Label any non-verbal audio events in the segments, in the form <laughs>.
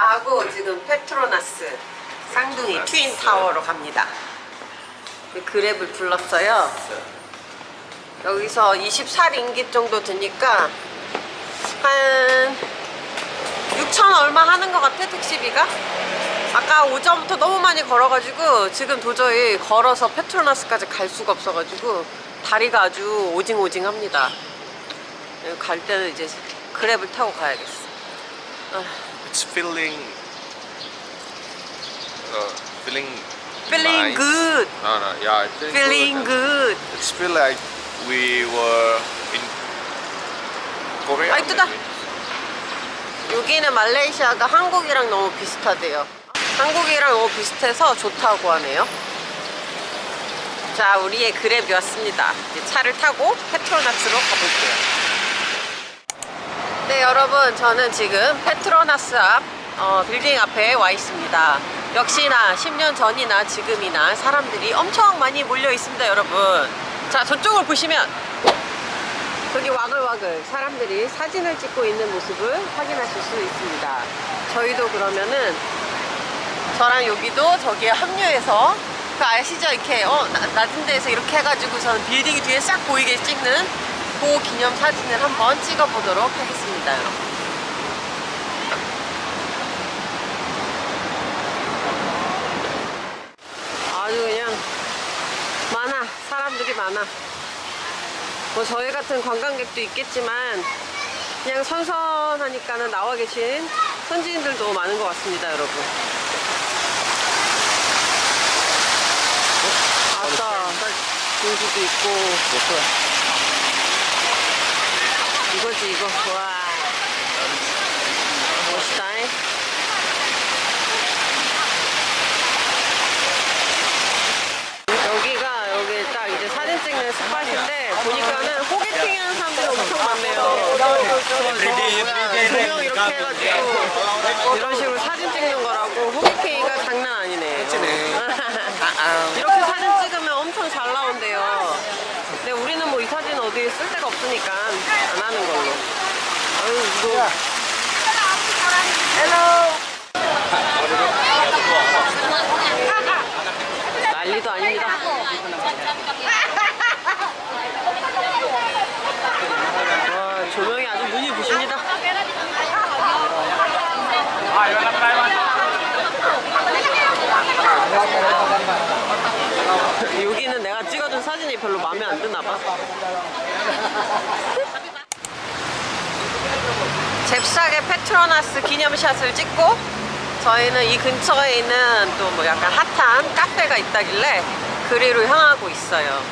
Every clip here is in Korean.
다 하고 지금 페트로나스 쌍둥이. 트윈 타워로 갑니다. 그랩을 불렀어요. 여기서 24링깃 정도 드니까 한 6천 얼마 하는 것 같아 택시비가? 아까 오전부터 너무 많이 걸어가지고 지금 도저히 걸어서 페트로나스까지 갈 수가 없어가지고 다리가 아주 오징오징합니다. 갈 때는 이제 그랩을 타고 가야겠어. 아, It's feeling. Uh, feeling. feeling nice. good, No, no, yeah, it's feeling, feeling good. good. It's feel like we were in Korea. 아이, 뜨다. 여기는 말레이시아가 한국이랑 너무 비슷하대요. 한국이랑 너무 비슷해서 좋다고 하네요. 자, 우리의 그랩이 왔습니다. 이제 차를 타고 페트로나스로 가볼게요. 네, 여러분, 저는 지금 페트로나스 앞 어, 빌딩 앞에 와 있습니다. 역시나 10년 전이나 지금이나 사람들이 엄청 많이 몰려 있습니다, 여러분. 자, 저쪽을 보시면 여기 와글와글 사람들이 사진을 찍고 있는 모습을 확인하실 수 있습니다. 저희도 그러면은 저랑 여기도 저기에 합류해서 그 아시죠? 이렇게 어, 나- 낮은 데에서 이렇게 해가지고서는 빌딩이 뒤에 싹 보이게 찍는 그 기념 사진을 한번 찍어보도록 하겠습니다, 여러분. 아주 그냥 많아 사람들이 많아. 뭐 저희 같은 관광객도 있겠지만 그냥 선선하니까는 나와 계신 현지인들도 많은 것 같습니다, 여러분. 어, 아싸, 공주도 있고 이거지 이거. 와, 멋있다. 잉? 여기가 여기 딱 이제 사진 찍는 스팟인데 보니까는 호객행 하는 사람들이 엄청 많네요. 조명 이렇게 해가지고 이런 식으로 사진 찍는 거라고 호객행위가 장난 아니네. <laughs> 이렇게 사진 찍으면 엄청 잘 나온대요. 쓸 데가 없으니까 안 하는 걸로. 아유 이거. 난리도 아닙니다. 와, 조명이 아주 눈이 부십니다. 여기는 내가 사진이 별로 마음에 안 드나 봐. 잽싸게 페트로나스 기념샷을 찍고 저희는 이 근처에 있는 또 뭐 약간 핫한 카페가 있다길래 그리로 향하고 있어요.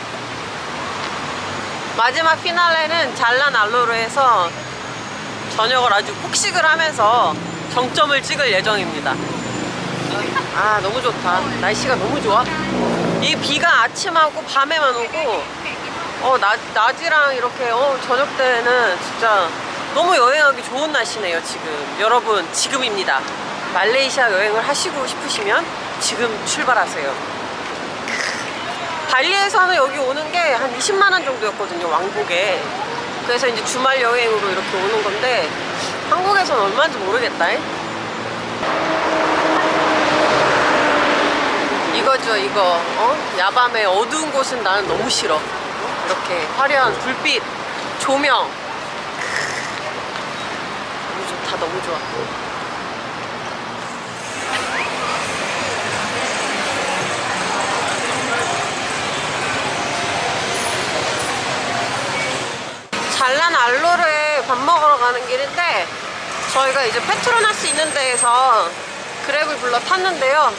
마지막 피날레는 잘란 알로르에서 저녁을 아주 폭식을 하면서 정점을 찍을 예정입니다. 아 너무 좋다. 날씨가 너무 좋아. 이 비가 아침하고 밤에만 오고 어 낮, 낮이랑 이렇게 어 저녁 때는 진짜 너무 여행하기 좋은 날씨네요 지금 여러분 지금입니다 말레이시아 여행을 하시고 싶으시면 지금 출발하세요 발리에서는 여기 오는 게 한 20만 원 정도였거든요 왕복에 그래서 이제 주말 여행으로 이렇게 오는 건데 한국에서는 얼마인지 모르겠다 잉? 이거죠 이거. 어? 야밤에 어두운 곳은 나는 너무 싫어. 이렇게 화려한 불빛 조명. 너무 좋다 너무 좋아. 잘난 알로르에 밥 먹으러 가는 길인데 저희가 이제 페트로나스 있는 데에서 그랩을 불러 탔는데요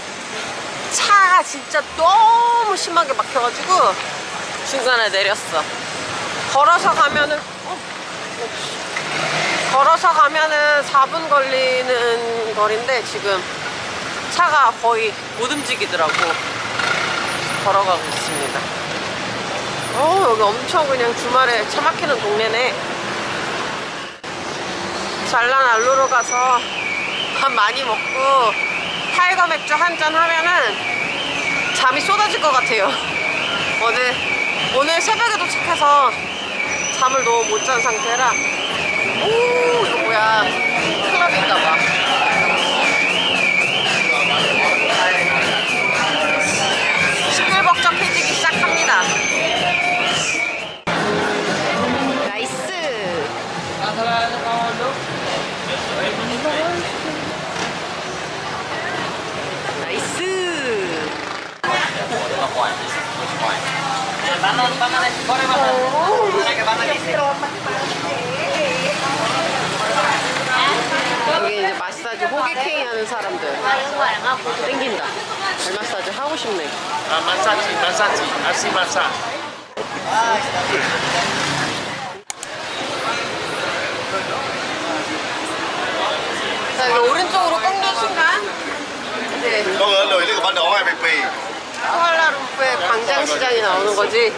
차가 진짜 너무 심하게 막혀가지고 중간에 내렸어. 걸어서 가면은 어? 걸어서 가면은 4분 걸리는 거리인데 지금 차가 거의 못 움직이더라고. 걸어가고 있습니다. 어 여기 엄청 그냥 주말에 차 막히는 동네네. 잘난 알로로 가서 밥 많이 먹고 타이거 맥주 한 잔 하면은 잠이 쏟아질 것 같아요. 어제 오늘 새벽에 도착해서 잠을 너무 못 잔 상태라 오 이거 뭐야 클럽인가 봐. 여기 이제 마사지 호객행위 하는 사람들 땡긴다. 발 마사지 하고 싶네. Massaggi, massaggi, assi massaggi. 자, 오른쪽으로 꺾는 순간 이제 bịch mì 쿠알라룸푸르의 광장시장이 나오는 거지.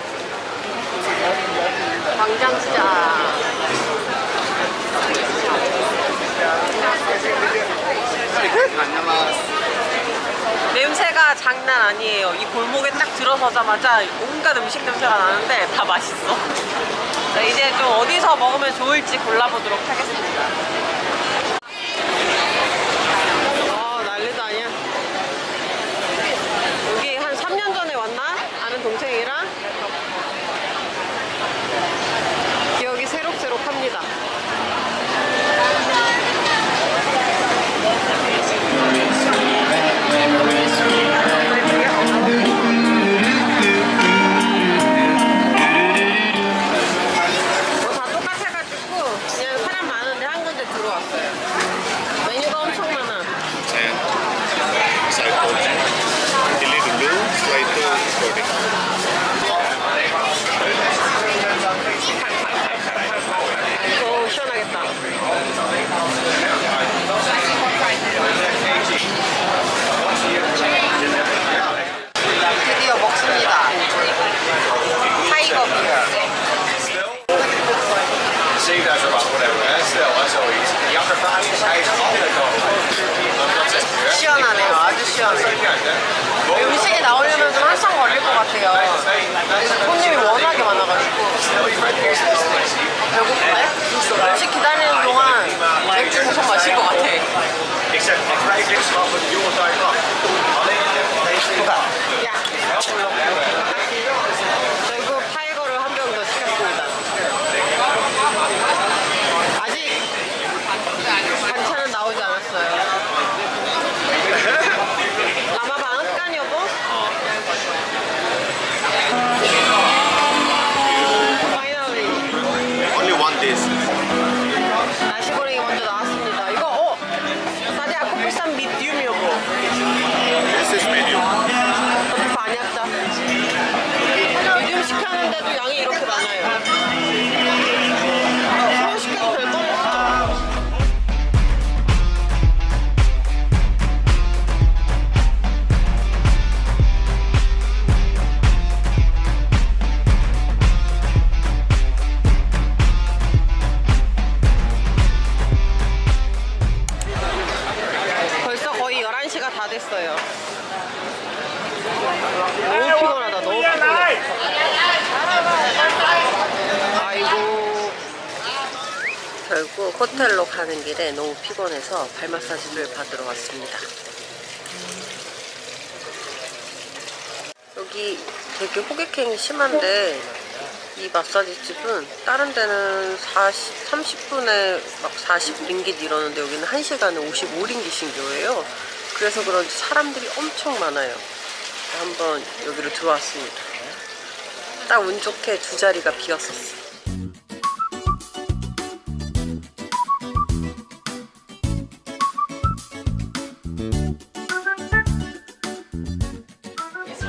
광장시장. 냄새가 장난 아니에요. 이 골목에 딱 들어서자마자 온갖 음식 냄새가 나는데 다 맛있어. 자, 이제 좀 어디서 먹으면 좋을지 골라보도록 하겠습니다. 같아요. 손님이 워낙에 많아가지고. 배고프네? 음식 기다리는 동안 맥주 엄청 마실 것 같아. 11시가 다 됐어요. 너무 피곤하다, 너무 피곤해. 아이고. 결국 호텔로 가는 길에 너무 피곤해서 발 마사지를 받으러 왔습니다. 여기 되게 호객행위 심한데 이 마사지 집은 다른 데는 40, 30분에 막 40링깃 이러는데 여기는 1시간에 55링깃인 거예요. 그래서 그런지 사람들이 엄청 많아요. 한번 여기로 들어왔습니다. 딱 운 좋게 두 자리가 비었었어.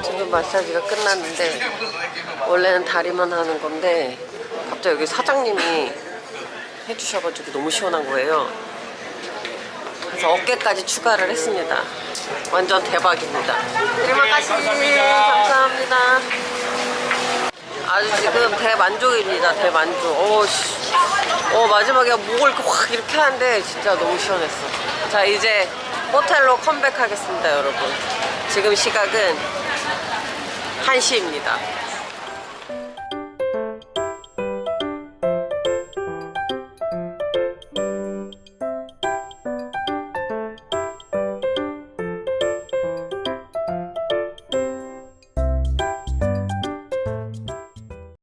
지금 마사지가 끝났는데 원래는 다리만 하는 건데 갑자기 여기 사장님이 해주셔가지고 너무 시원한 거예요. 그래서 어깨까지 추가를 했습니다. 완전 대박입니다. terima kasih. 감사합니다. 아주 지금 대만족입니다. 대만족. 어, 씨. 어, 마지막에 목을 이렇게 확 이렇게 하는데 진짜 너무 시원했어. 자, 이제 호텔로 컴백하겠습니다, 여러분. 지금 시각은 1시입니다.